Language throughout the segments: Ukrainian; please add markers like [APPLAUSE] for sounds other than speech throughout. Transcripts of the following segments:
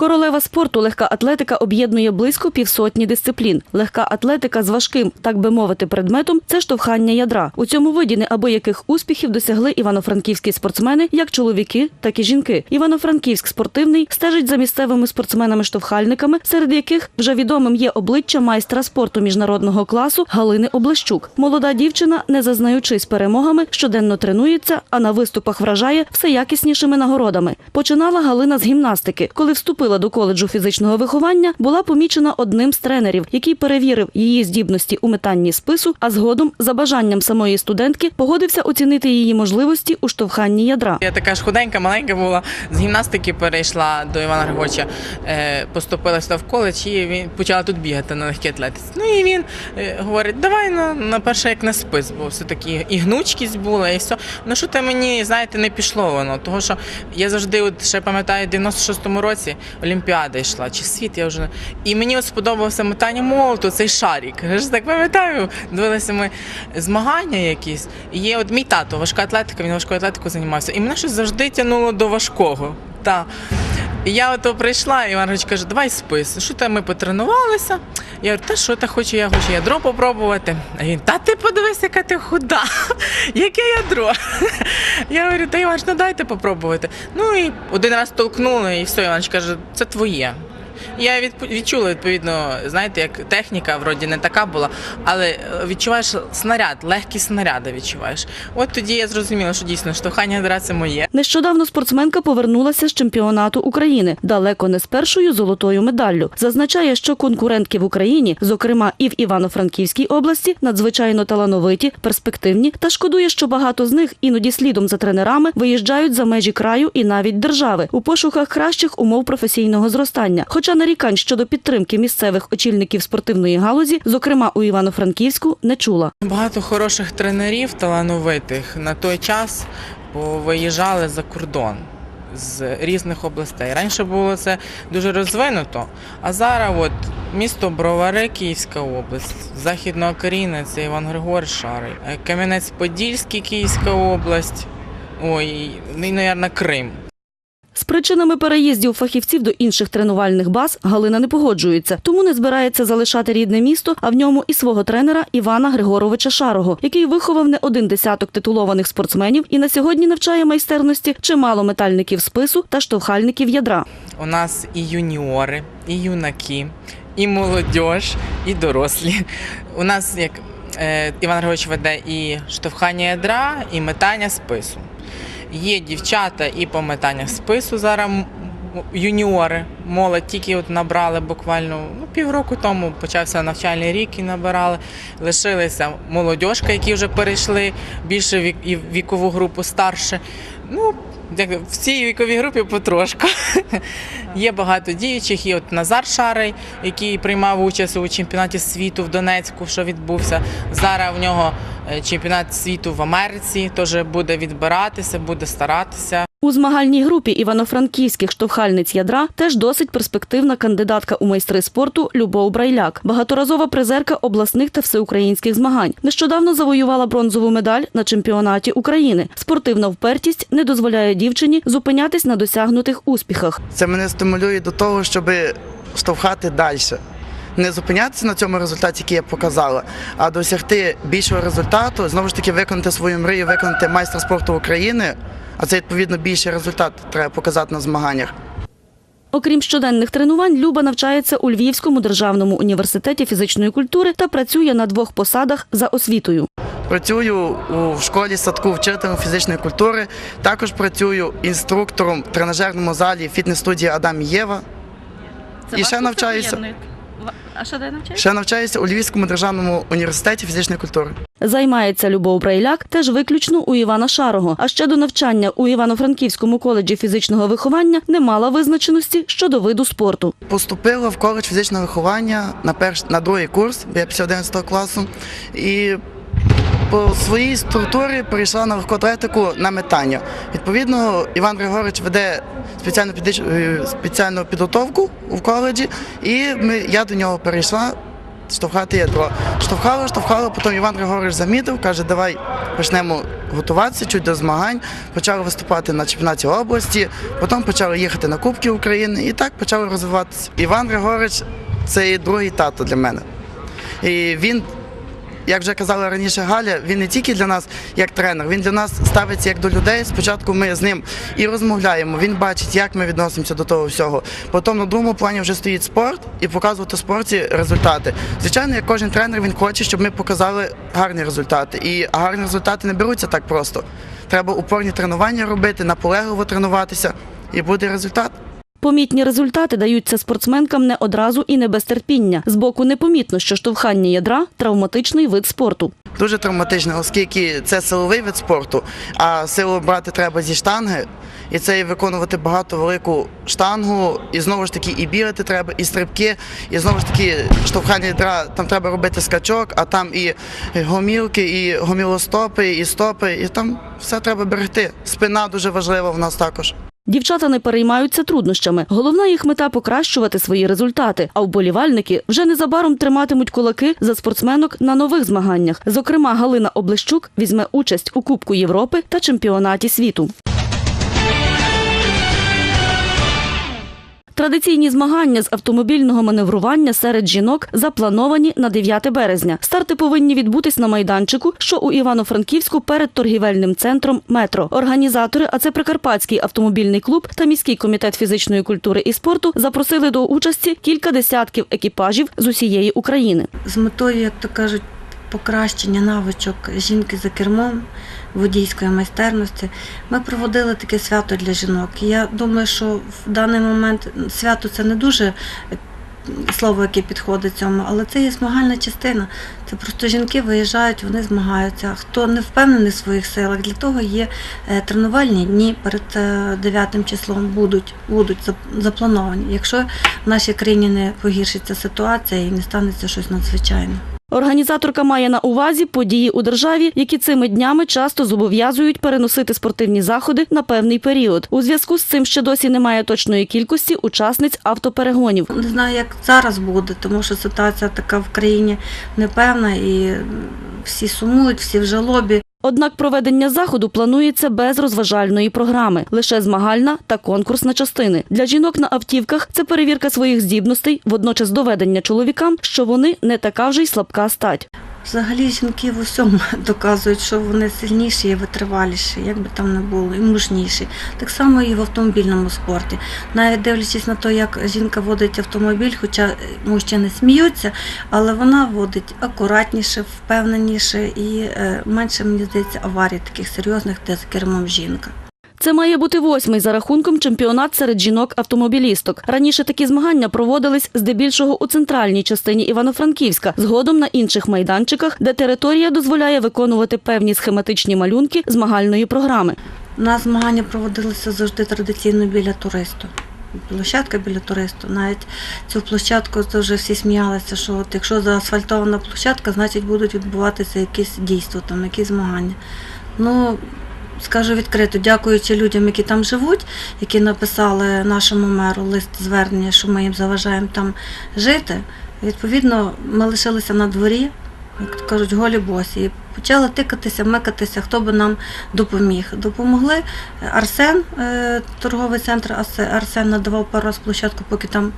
Королева спорту легка атлетика об'єднує близько півсотні дисциплін. Легка атлетика з важким, так би мовити, предметом це штовхання ядра. У цьому виді неабияких успіхів досягли івано-франківські спортсмени, як чоловіки, так і жінки. Івано-Франківськ спортивний стежить за місцевими спортсменами-штовхальниками, серед яких вже відомим є обличчя майстра спорту міжнародного класу Галини Облещук. Молода дівчина, не зазнаючись перемогами, щоденно тренується, а на виступах вражає все якіснішими нагородами. Починала Галина з гімнастики. Коли вступила до коледжу фізичного виховання, була помічена одним з тренерів, який перевірив її здібності у метанні спису, а згодом, за бажанням самої студентки, погодився оцінити її можливості у штовханні ядра. Я така ж худенька, маленька була. З гімнастики перейшла до Івана Григорича, е, поступила сюди в коледж і він почала тут бігати на легкій атлетиці. Ну і він е, говорить, давай на, на перше як на спис, бо все-таки і гнучкість була, і все. Ну що те мені, знаєте, не пішло воно. Того що я завжди, от ще пам'ятаю, в 96-му році Олімпіада йшла, чи світ я вже. І мені от сподобався метання молоту, цей шарік. Я ж так пам'ятаю, дивилися ми змагання якісь. І є от мій тато, важка атлетика, він важкою атлетикою займався. І мене щось завжди тягнуло до важкого. Та. І я ото прийшла, і Іван каже, давай спис. Що там ми потренувалися? Я говорю, та що та хочу, я хочу ядро попробувати. А він, та ти подивись, яка ти худа, [LAUGHS] яке ядро. [LAUGHS] Я говорю, та Іванч, ну дайте попробувати. Ну і один раз толкнули, і все, Іванч каже, це твоє. Я відчула, відповідно, знаєте, як техніка вроді не така була, але е, відчуваєш снаряд, легкість снаряда відчуваєш. От тоді я зрозуміла, що дійсно штовхання ядра це моє. Нещодавно спортсменка повернулася з чемпіонату України, далеко не з першою золотою медаллю. Зазначає, що конкурентки в Україні, зокрема і в Івано-Франківській області, надзвичайно талановиті, перспективні та шкодує, що багато з них іноді слідом за тренерами виїжджають за межі краю і навіть держави у пошуках кращих умов професійного зростання. Хоча нарікань щодо підтримки місцевих очільників спортивної галузі, зокрема у Івано-Франківську, не чула. Багато хороших тренерів талановитих на той час виїжджали за кордон з різних областей. Раніше було це дуже розвинуто, а зараз от місто Бровари, Київська область, Західна Україна, це Іван Григор Шарий, Кам'янець-Подільський, Київська область, ой, і, мабуть, Крим. З причинами переїздів фахівців до інших тренувальних баз Галина не погоджується, тому не збирається залишати рідне місто, а в ньому і свого тренера Івана Григоровича Шарого, який виховав не один десяток титулованих спортсменів і на сьогодні навчає майстерності чимало метальників спису та штовхальників ядра. У нас і юніори, і юнаки, і молодь, і дорослі. У нас як е, Іван Григорович веде і штовхання ядра, і метання спису. Є дівчата і по метаннях спису зараз юніори. Молодь тільки от набрали буквально ну, півроку тому почався навчальний рік і набирали. Лишилися молодіжка, які вже перейшли більше вік, і вікову групу старше. Ну, як в цій віковій групі потрошку. [LAUGHS] Є багато діючих, є от Назар Шарий, який приймав участь у чемпіонаті світу в Донецьку, що відбувся. Зараз в нього чемпіонат світу в Америці, теж буде відбиратися, буде старатися. У змагальній групі івано-франківських штовхальниць ядра теж досить перспективна кандидатка у майстри спорту Любов Брайляк, багаторазова призерка обласних та всеукраїнських змагань. Нещодавно завоювала бронзову медаль на чемпіонаті України. Спортивна впертість не дозволяє дівчині зупинятись на досягнутих успіхах. Це мене стимулює до того, щоб штовхати далі. Не зупинятися на цьому результаті, який я показала, а досягти більшого результату, знову ж таки, виконати свою мрію, виконати майстра спорту України. А це відповідно більший результат треба показати на змаганнях. Окрім щоденних тренувань, Люба навчається у Львівському державному університеті фізичної культури та працює на двох посадах за освітою. Працюю у школі садку вчителем фізичної культури. Також працюю інструктором в тренажерному залі фітнес-студії Адам і Єва. І ще навчаюся. А що де навчаєшся? Ще навчаюся у Львівському державному університеті фізичної культури. Займається Любов Брайляк теж виключно у Івана Шарого. А ще до навчання у Івано-Франківському коледжі фізичного виховання не мала визначеності щодо виду спорту. Поступила в коледж фізичного виховання на перш на другий курс, бо я після 11 класу, і по своїй структурі перейшла на легкоатлетику на метання. Відповідно, Іван Григорович веде спеціальну підич- е, спеціальну підготовку в коледжі, і ми, я до нього перейшла штовхати ядро. Штовхало, штовхало, потім Іван Григорович замітив, каже, давай почнемо готуватися чуть до змагань. Почали виступати на чемпіонаті області, потім почали їхати на Кубки України і так почали розвиватися. Іван Григорович це другий тато для мене. І він як вже казала раніше Галя, він не тільки для нас як тренер, він для нас ставиться як до людей. Спочатку ми з ним і розмовляємо. Він бачить, як ми відносимося до того всього. Потім на другому плані вже стоїть спорт і показувати спорті результати. Звичайно, як кожен тренер він хоче, щоб ми показали гарні результати. І гарні результати не беруться так просто. Треба упорні тренування робити, наполегливо тренуватися, і буде результат. Помітні результати даються спортсменкам не одразу і не без терпіння. Збоку непомітно, що штовхання ядра травматичний вид спорту. Дуже травматично, оскільки це силовий вид спорту, а силу брати треба зі штанги. І це і виконувати багато велику штангу, і знову ж таки і бігати треба, і стрибки, і знову ж таки штовхання ядра, там треба робити скачок, а там і гомілки, і гомілостопи, і стопи, і там все треба берегти. Спина дуже важлива в нас також. Дівчата не переймаються труднощами. Головна їх мета покращувати свої результати. А вболівальники вже незабаром триматимуть кулаки за спортсменок на нових змаганнях. Зокрема, Галина Облещук візьме участь у Кубку Європи та чемпіонаті світу. Традиційні змагання з автомобільного маневрування серед жінок заплановані на 9 березня. Старти повинні відбутись на майданчику, що у Івано-Франківську перед торгівельним центром Метро. Організатори, а це Прикарпатський автомобільний клуб та міський комітет фізичної культури і спорту, запросили до участі кілька десятків екіпажів з усієї України. з метою, як то кажуть, покращення навичок жінки за кермом, водійської майстерності, ми проводили таке свято для жінок. Я думаю, що в даний момент свято це не дуже е, слово, яке підходить цьому, але це є змагальна частина. Це просто жінки виїжджають, вони змагаються. Хто не впевнений в своїх силах, для того є е, тренувальні дні перед е, 9 числом будуть, будуть заплановані. Якщо в нашій країні не погіршиться ситуація і не станеться щось надзвичайне. Організаторка має на увазі події у державі, які цими днями часто зобов'язують переносити спортивні заходи на певний період. У зв'язку з цим ще досі немає точної кількості учасниць автоперегонів. Не знаю, як зараз буде, тому що ситуація така в країні непевна і всі сумують, всі в жалобі. Однак проведення заходу планується без розважальної програми, лише змагальна та конкурсна частини. Для жінок на автівках це перевірка своїх здібностей, водночас доведення чоловікам, що вони не така вже й слабка стать. Взагалі жінки в усьому [LAUGHS] доказують, що вони сильніші і витриваліші, як би там не було, і мужніші. Так само і в автомобільному спорті. Навіть дивлячись на те, як жінка водить автомобіль, хоча мужчини сміються, але вона водить акуратніше, впевненіше і е, менше, мені здається, аварій таких серйозних, де за кермом жінка. Це має бути восьмий за рахунком чемпіонат серед жінок-автомобілісток. Раніше такі змагання проводились здебільшого у центральній частині Івано-Франківська, згодом на інших майданчиках, де територія дозволяє виконувати певні схематичні малюнки змагальної програми. У нас змагання проводилися завжди традиційно біля туристу. Площадка біля туристу. Навіть цю площадку це вже всі сміялися, що от якщо заасфальтована площадка, значить будуть відбуватися якісь дійства, там, якісь змагання. Ну, скажу відкрито, дякуючи людям, які там живуть, які написали нашому меру лист звернення, що ми їм заважаємо там жити. Відповідно, ми лишилися на дворі, як кажуть, голі босі. І почали тикатися, мекатися, хто би нам допоміг. Допомогли Арсен, е, торговий центр Арсен надавав пару площадку, поки там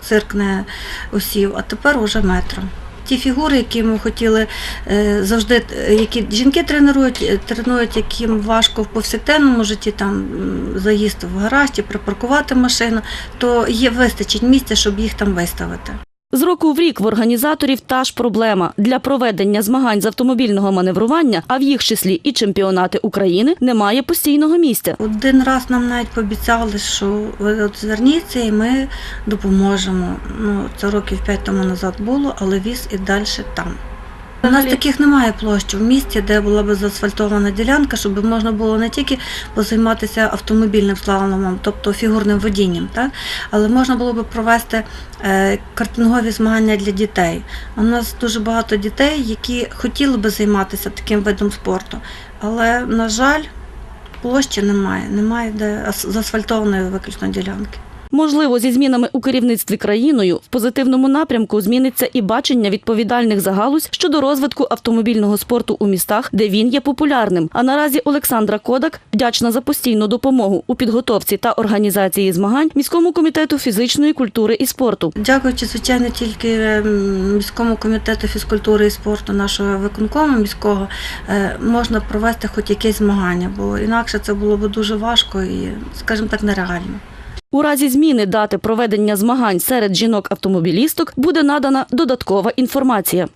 цирк не осів, а тепер уже метро. Ті фігури, які ми хотіли е, завжди, е, які жінки тренують, е, тренують, яким важко в повсякденному житті там заїсти в гараж чи припаркувати машину, то є вистачить місця, щоб їх там виставити. З року в рік в організаторів та ж проблема для проведення змагань з автомобільного маневрування, а в їх числі і чемпіонати України, немає постійного місця. Один раз нам навіть пообіцяли, що ви от зверніться і ми допоможемо. Ну, це років п'ять тому назад було, але віз і далі там. У нас таких немає площ в місті, де була б заасфальтована ділянка, щоб можна було не тільки позайматися автомобільним слаломом, тобто фігурним водінням, так? але можна було б провести е, картингові змагання для дітей. У нас дуже багато дітей, які хотіли би займатися таким видом спорту, але, на жаль, площі немає, немає де ас- заасфальтованої виключно ділянки. Можливо, зі змінами у керівництві країною в позитивному напрямку зміниться і бачення відповідальних за галузь щодо розвитку автомобільного спорту у містах, де він є популярним. А наразі Олександра Кодак вдячна за постійну допомогу у підготовці та організації змагань міському комітету фізичної культури і спорту. Дякуючи, звичайно, тільки ем, міському комітету фізкультури і спорту нашого виконкому міського е, можна провести хоч якесь змагання, бо інакше це було б дуже важко і, скажімо так, нереально. У разі зміни дати проведення змагань серед жінок-автомобілісток буде надана додаткова інформація.